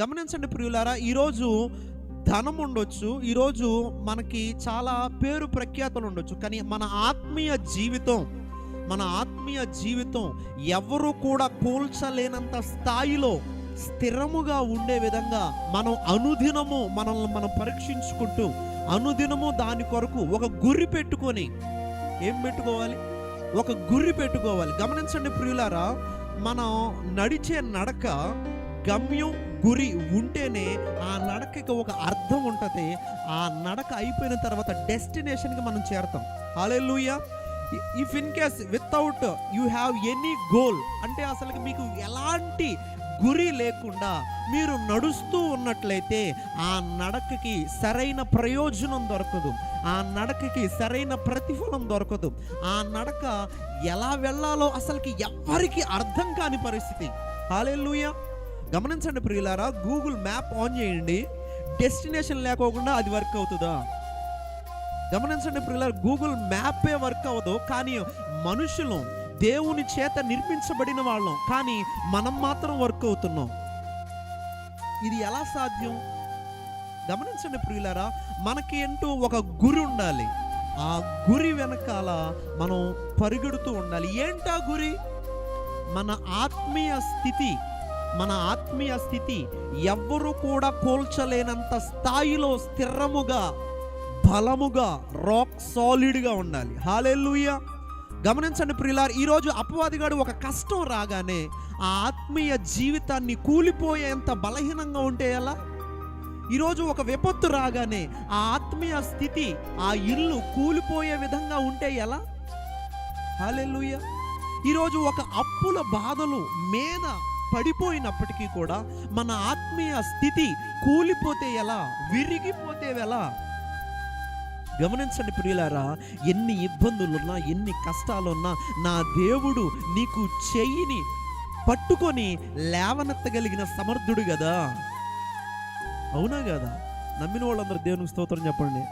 గమనించండి ప్రియులారా ఈరోజు ధనం ఉండొచ్చు ఈరోజు మనకి చాలా పేరు ప్రఖ్యాతలు ఉండొచ్చు కానీ మన ఆత్మీయ జీవితం మన ఆత్మీయ జీవితం ఎవరు కూడా కూల్చలేనంత స్థాయిలో స్థిరముగా ఉండే విధంగా మనం అనుదినము మనల్ని మనం పరీక్షించుకుంటూ అనుదినము దాని కొరకు ఒక గురి పెట్టుకొని ఏం పెట్టుకోవాలి? ఒక గురి పెట్టుకోవాలి. గమనించండి ప్రియులారా మనం నడిచే నడక గమ్యం గురి ఉంటేనే ఆ నడకకి ఒక అర్థం ఉంటుంది. ఆ నడక అయిపోయిన తర్వాత డెస్టినేషన్కి మనం చేరతాం. లూయ if in case without you have any goal అంటే అసలు మీకు ఎలాంటి గురి లేకుండా మీరు నడుస్తూ ఉన్నట్లయితే ఆ నడకకి సరైన ప్రయోజనం దొరకదు. ఆ నడకకి సరైన ప్రతిఫలం దొరకదు. ఆ నడక ఎలా వెళ్ళాలో అసలుకి ఎవ్వరికి అర్థం కాని పరిస్థితి. హాలెలూయా గమనించండి ప్రియులారా గూగుల్ మ్యాప్ ఆన్ చేయండి. డెస్టినేషన్ లేకోకుండా అది వర్క్ అవుతుందా? గమనించండి ప్రియులారా గూగుల్ మ్యాపే వర్క్ అవ్వదు కానీ మనుషులు దేవుని చేత నిర్మించబడిన వాళ్ళం కానీ మనం మాత్రం వర్క్ అవుతున్నాం. ఇది ఎలా సాధ్యం? గమనించండి ప్రియులారా మనకి అంటూ ఒక గురి ఉండాలి. ఆ గురి వెనకాల మనం పరిగెడుతూ ఉండాలి. ఏంటా గురి? మన ఆత్మీయ స్థితి. మన ఆత్మీయ స్థితి ఎవ్వరు కూడా కోల్చలేనంత స్థాయిలో స్థిరముగా బలముగా రాక్ సాలిడ్గా ఉండాలి. హాలెల్లుయ గమనించండి ప్రిలార్ ఈరోజు అపవాదిగాడు ఒక కష్టం రాగానే ఆ ఆత్మీయ జీవితాన్ని కూలిపోయేంత బలహీనంగా ఉంటే ఎలా? ఈరోజు ఒక విపత్తు రాగానే ఆ ఆత్మీయ స్థితి ఆ ఇల్లు కూలిపోయే విధంగా ఉంటే ఎలా? హాలెల్లుయ ఈరోజు ఒక అప్పుల బాధలు మీద పడిపోయినప్పటికీ కూడా మన ఆత్మీయ స్థితి కూలిపోతే ఎలా? విరిగిపోతే ఎలా? గమనించండి ప్రియులారా ఎన్ని ఇబ్బందులున్నా ఎన్ని కష్టాలున్నా నా దేవుడు నీకు చెయ్యిని పట్టుకొని లేవనెత్తగలిగిన సమర్థుడు కదా అవునా కదా? నమ్మిన వాళ్ళందరూ దేవునికి స్తోత్రం చెప్పండి.